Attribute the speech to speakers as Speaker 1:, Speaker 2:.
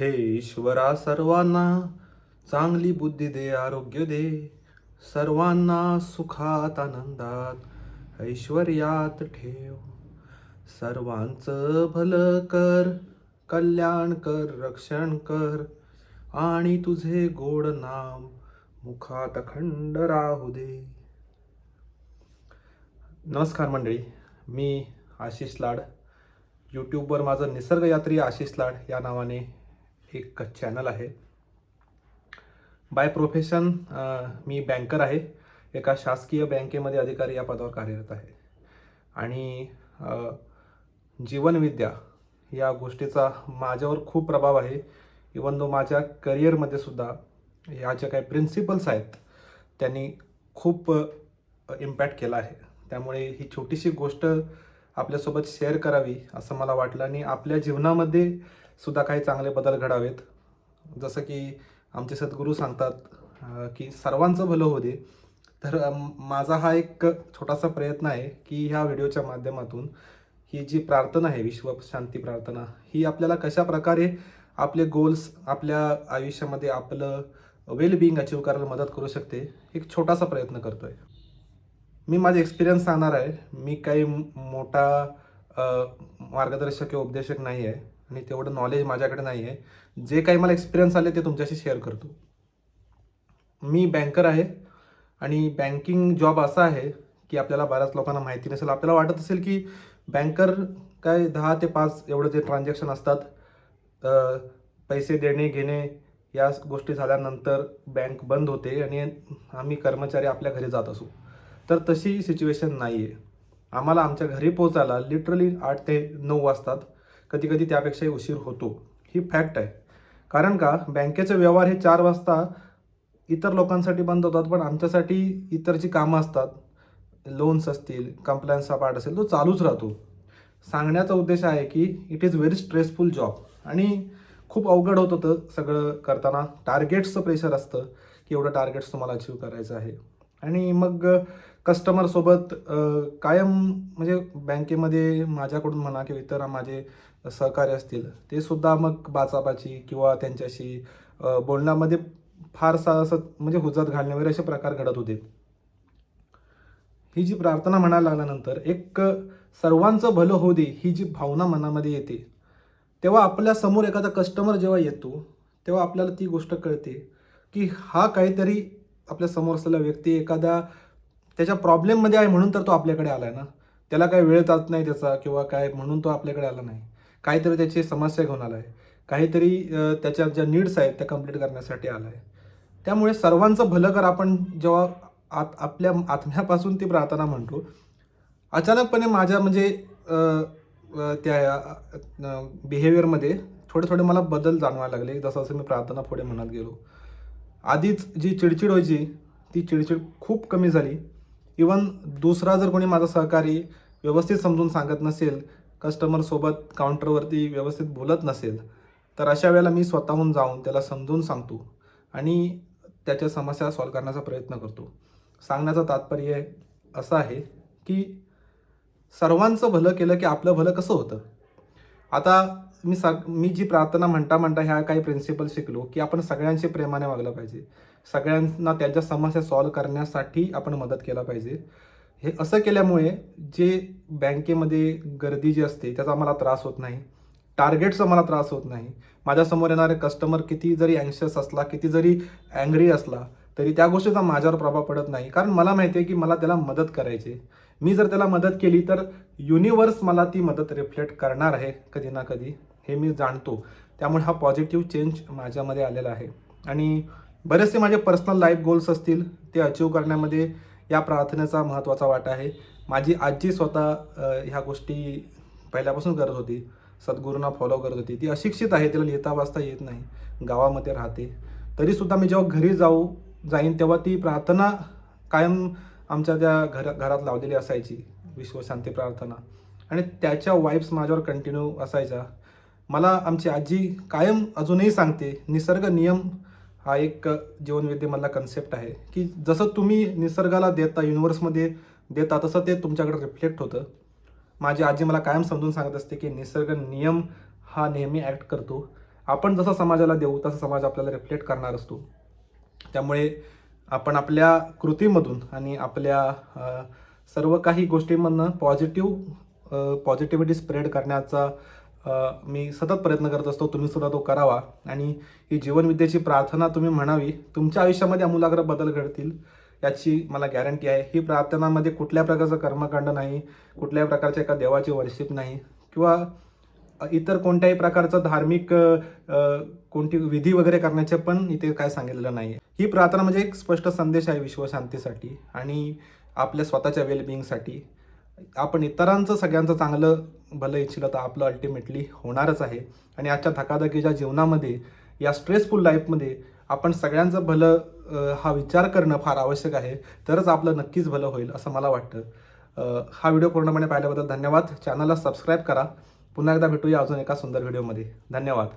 Speaker 1: हे ईश्वरा सर्वांना चांगली बुद्धी दे आरोग्य दे. सर्वांना सुखात आनंदात ऐश्वर्यात ठेव. सर्वांचं भलं कर कल्याण कर रक्षण कर. आणि तुझे गोड नाम मुखात अखंड राहू दे. नमस्कार मंडळी मी आशिष लाड. यूट्यूबवर माझं निसर्गयात्री आशिष लाड या नावाने एक चॅनल आहे. बाय प्रोफेशन मी बँकर आहे. एका शासकीय बँकेमध्ये अधिकारी या पदावर कार्यरत आहे. आणि जीवनविद्या या गोष्टीचा माझ्यावर खूप प्रभाव आहे. इवन दो माझ्या करिअरमध्ये सुद्धा ह्या ज्या काही प्रिन्सिपल्स आहेत त्यांनी खूप इम्पॅक्ट केला आहे. त्यामुळे ही छोटीशी गोष्ट आपल्यासोबत शेअर करावी असं मला वाटलं. आणि आपल्या जीवनामध्ये सुद्धा काही चांगले बदल घडावेत. जसं की आमचे सद्गुरू सांगतात की सर्वांचं भलं होऊ दे. तर माझा हा एक छोटासा प्रयत्न आहे की ह्या व्हिडिओच्या माध्यमातून ही जी प्रार्थना आहे विश्व शांती प्रार्थना ही आपल्याला कशा प्रकारे आपले गोल्स आपल्या आयुष्यामध्ये आपलं वेलबिईंग अचीव करायला मदत करू शकते एक छोटासा प्रयत्न करतो आहे मी माझे एक्सपिरियन्स सांगणार आहे. मी काही मोठा मार्गदर्शक किंवा उपदेशक नाही आहे. आणि तेवढं नॉलेज माझ्याकडे नाही आहे जे काही मला एक्सपिरियन्स आले ते तुमच्याशी शेअर करतो. मी बँकर आहे आणि बँकिंग जॉब असा आहे की आपल्याला बऱ्याच लोकांना माहिती नसेल. आपल्याला वाटत असेल की बँकर काय दहा ते पाच एवढं जे ट्रान्झॅक्शन असतात पैसे देणे घेणे या गोष्टी झाल्यानंतर बँक बंद होते आणि आम्ही कर्मचारी आपल्या घरी जात असू. तर तशी सिच्युएशन नाही आहे आम्हाला आमच्या घरी पोचायला लिटरली आठ ते नऊ वाजतात. कधी कधी त्यापेक्षाही उशीर होतो. ही फॅक्ट आहे. कारण का? बँकेचे व्यवहार हे चार वाजता इतर लोकांसाठी बंद होतात पण आमच्यासाठी इतर जी कामं असतात. लोन्स असतील कंप्लायन्सचा पार्ट असेल तो चालूच राहतो. सांगण्याचा उद्देश आहे की it is very stressful job आणि खूप अवघड होत होतं सगळं करताना. टार्गेट्सचं प्रेशर असतं की एवढं टार्गेट्स तुम्हाला अचीव करायचं आहे. आणि मग कस्टमरसोबत कायम म्हणजे बँकेमध्ये माझ्याकडून म्हणा किंवा इतर माझे सहकारी असतील ते सुद्धा मग बाचाबाची किंवा त्यांच्याशी बोलण्यामध्ये फारसा असं म्हणजे हुजत घालणे वगैरे असे प्रकार घडत होते. ही जी प्रार्थना म्हणायला लागल्यानंतर एक सर्वांचं भलं होऊ दे ही जी भावना मनामध्ये येते तेव्हा आपल्यासमोर एखादा कस्टमर जेव्हा येतो तेव्हा आपल्याला ती गोष्ट कळते की हा काहीतरी आपल्यासमोर असलेला व्यक्ती एखादा त्याच्या प्रॉब्लेममध्ये आहे म्हणून तर तो आपल्याकडे आला आहे ना. त्याला काय वेळ जात नाही त्याचा किंवा काय म्हणून तो आपल्याकडे आला नाही. काहीतरी त्याची समस्या घेऊन आला आहे काहीतरी त्याच्या ज्या नीड्स आहेत त्या कंप्लीट करण्यासाठी आला आहे त्यामुळे सर्वांचं भलं कर आपण जेव्हा आत आपल्या आत्म्यापासून ती प्रार्थना म्हणतो अचानकपणे माझ्या म्हणजे त्या बिहेवियरमध्ये थोडे थोडे मला बदल जाणवायला लागले. जसं जसं मी प्रार्थना पुढे म्हणत गेलो. आधीच जी चिडचिड व्हायची ती चिडचिड खूप कमी झाली. इवन दुसरा जर कोणी माझा सहकारी व्यवस्थित समजून सांगत नसेल कस्टमरसोबत काउंटरवरती व्यवस्थित बोलत नसेल तर अशा वेळेला मी स्वतःहून जाऊन त्याला समजून सांगतो आणि त्याच्या समस्या सॉल्व्ह करण्याचा प्रयत्न करतो. सांगण्याचं तात्पर्य असं आहे की सर्वांचं भलं केलं की आपलं भलं कसं होतं? आता मी सग मी जी प्रार्थना म्हणता म्हणता ह्या काही प्रिन्सिपल शिकलो की आपण सगळ्यांशी प्रेमाने वागलं पाहिजे. सगळ्यांना त्यांच्या समस्या सॉल्व्ह करण्यासाठी आपण मदत केला पाहिजे. हे असं केल्यामुळे जे बँकेमध्ये गर्दी जी असते त्याचा मला त्रास होत नाही. टार्गेटचा मला त्रास होत नाही. माझ्यासमोर येणारे कस्टमर किती जरी अँशियस असला किती जरी अँग्री असला तरी त्या गोष्टीचा माझ्यावर प्रभाव पडत नाही. कारण मला माहिती आहे की मला त्याला मदत करायची आहे. मी जर त्याला मदत केली तर युनिवर्स मला ती मदत रिफ्लेक्ट करणार आहे कधी ना कधी. हे मी जाणतो. त्यामुळे हा पॉझिटिव्ह चेंज माझ्यामध्ये आलेला आहे. आणि बरेचसे माझे पर्सनल लाईफ गोल्स असतील ते अचीव करण्यामध्ये या प्रार्थनेचा महत्त्वाचा वाटा आहे. माझी आजी स्वतः ह्या गोष्टी पहिल्यापासून करत होती. सद्गुरूंना फॉलो करत होती. ती अशिक्षित आहे तिला लिहिता वाचता येत नाही. गावामध्ये राहते. तरीसुद्धा मी जेव्हा घरी जाऊ जाईन तेव्हा ती प्रार्थना कायम आमच्या त्या घर घरात लावलेली असायची. विश्वशांती प्रार्थना. आणि त्याच्या वाईब्स माझ्यावर कंटिन्यू असायच्या. मला आमची आजी कायम अजूनही सांगते निसर्ग नियम हा एक जीवनविद्येमधला कन्सेप्ट आहे की जसं तुम्ही निसर्गाला देता युनिवर्समध्ये देता तसं ते तुमच्याकडे रिफ्लेक्ट होतं. माझी आजी मला कायम समजून सांगत असते की निसर्ग नियम हा नेहमी ॲक्ट करतो. आपण जसं समाजाला देऊ तसं समाज आपल्याला रिफ्लेक्ट करणार असतो. त्यामुळे आपण आपल्या कृतीमधून आणि आपल्या सर्व काही गोष्टींमधनं पॉझिटिव्ह पॉझिटिव्हिटी स्प्रेड करण्याचा मी सतत प्रयत्न करत असतो तुम्ही सुद्धा तो करावा. आणि ही जीवनविद्येची प्रार्थना तुम्ही म्हणावी तुमच्या आयुष्यामध्ये आमूलाग्र बदल घडतील याची मला गॅरंटी आहे. ही प्रार्थनामध्ये कुठल्या प्रकारचं कर्मकांड नाही कुठल्याही प्रकारच्या एका देवाची वर्शिप नाही किंवा इतर कोणत्याही प्रकारचं धार्मिक कोणती विधी वगैरे करण्याचे पण इथे काय सांगितलेलं नाही ही प्रार्थना म्हणजे एक स्पष्ट संदेश आहे विश्वशांतीसाठी आणि आपल्या स्वतःच्या वेलबिईंगसाठी आपण इतरांचं सगळ्यांचं चांगलं भलं इच्छिलं तर आपलं अल्टिमेटली होणारच आहे. आणि आजच्या धकाधकीच्या जीवनामध्ये या स्ट्रेसफुल लाईफमध्ये आपण सगळ्यांचं भलं हा विचार करणं फार आवश्यक आहे. तरच आपलं नक्कीच भलं होईल असं मला वाटतं. हा व्हिडिओ पूर्णपणे पाहिल्याबद्दल धन्यवाद. चॅनलला सबस्क्राईब करा. पुन्हा एकदा भेटूया अजून एका सुंदर व्हिडिओमध्ये. धन्यवाद.